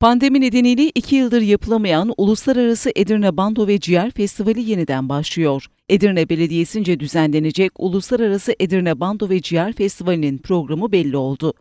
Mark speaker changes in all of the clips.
Speaker 1: Pandemi nedeniyle iki yıldır yapılamayan Uluslararası Edirne Bando ve Ciğer Festivali yeniden başlıyor. Edirne Belediyesi'nce düzenlenecek Uluslararası Edirne Bando ve Ciğer Festivali'nin programı belli oldu.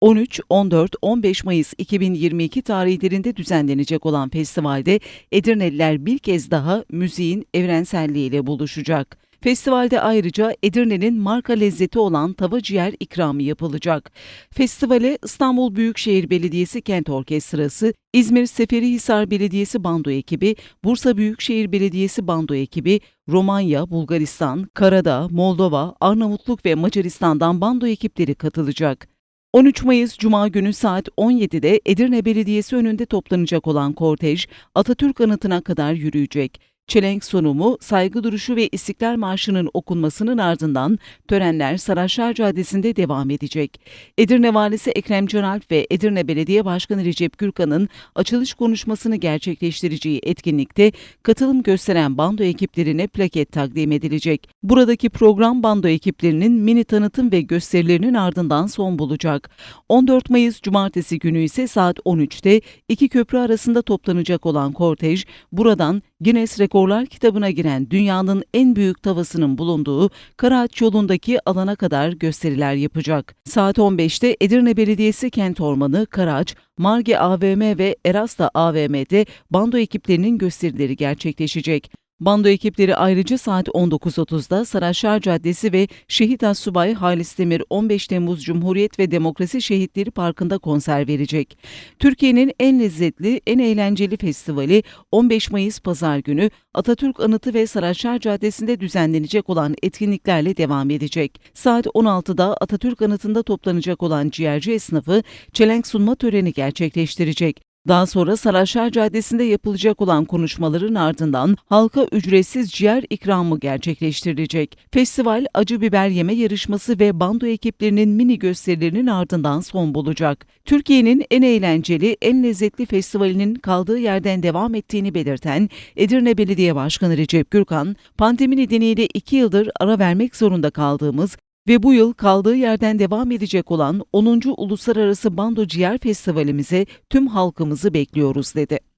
Speaker 1: 13, 14, 15 Mayıs 2022 tarihlerinde düzenlenecek olan festivalde Edirneliler bir kez daha müziğin evrenselliğiyle buluşacak. Festivalde ayrıca Edirne'nin marka lezzeti olan tava ciğer ikramı yapılacak. Festivale İstanbul Büyükşehir Belediyesi Kent Orkestrası, İzmir Seferihisar Belediyesi Bando ekibi, Bursa Büyükşehir Belediyesi Bando ekibi, Romanya, Bulgaristan, Karadağ, Moldova, Arnavutluk ve Macaristan'dan bando ekipleri katılacak. 13 Mayıs Cuma günü saat 17'de Edirne Belediyesi önünde toplanacak olan kortej Atatürk anıtına kadar yürüyecek. Çelenk sunumu, saygı duruşu ve İstiklal Marşı'nın okunmasının ardından törenler Saraçlar Caddesi'nde devam edecek. Edirne Valisi Ekrem Canalp ve Edirne Belediye Başkanı Recep Gürkan'ın açılış konuşmasını gerçekleştireceği etkinlikte katılım gösteren bando ekiplerine plaket takdim edilecek. Buradaki program bando ekiplerinin mini tanıtım ve gösterilerinin ardından son bulacak. 14 Mayıs Cumartesi günü ise saat 13'te iki köprü arasında toplanacak olan kortej buradan Guinness Rekorlar kitabına giren dünyanın en büyük tavasının bulunduğu Karaağaç yolundaki alana kadar gösteriler yapacak. Saat 15'te Edirne Belediyesi Kent Ormanı, Karaağaç, Marge AVM ve Erasta AVM'de bando ekiplerinin gösterileri gerçekleşecek. Bando ekipleri ayrıca saat 19.30'da Saraçlar Caddesi ve Şehit Assubay Halis Demir 15 Temmuz Cumhuriyet ve Demokrasi Şehitleri Parkı'nda konser verecek. Türkiye'nin en lezzetli, en eğlenceli festivali 15 Mayıs Pazar günü Atatürk Anıtı ve Saraçlar Caddesi'nde düzenlenecek olan etkinliklerle devam edecek. Saat 16'da Atatürk Anıtı'nda toplanacak olan ciğerci esnafı çelenk sunma töreni gerçekleştirecek. Daha sonra Saraçlar Caddesi'nde yapılacak olan konuşmaların ardından halka ücretsiz ciğer ikramı gerçekleştirilecek. Festival acı biber yeme yarışması ve bando ekiplerinin mini gösterilerinin ardından son bulacak. Türkiye'nin en eğlenceli, en lezzetli festivalinin kaldığı yerden devam ettiğini belirten Edirne Belediye Başkanı Recep Gürkan, pandemi nedeniyle iki yıldır ara vermek zorunda kaldığımız ve bu yıl kaldığı yerden devam edecek olan 10. Uluslararası Bando Ciğer Festivalimize tüm halkımızı bekliyoruz dedi.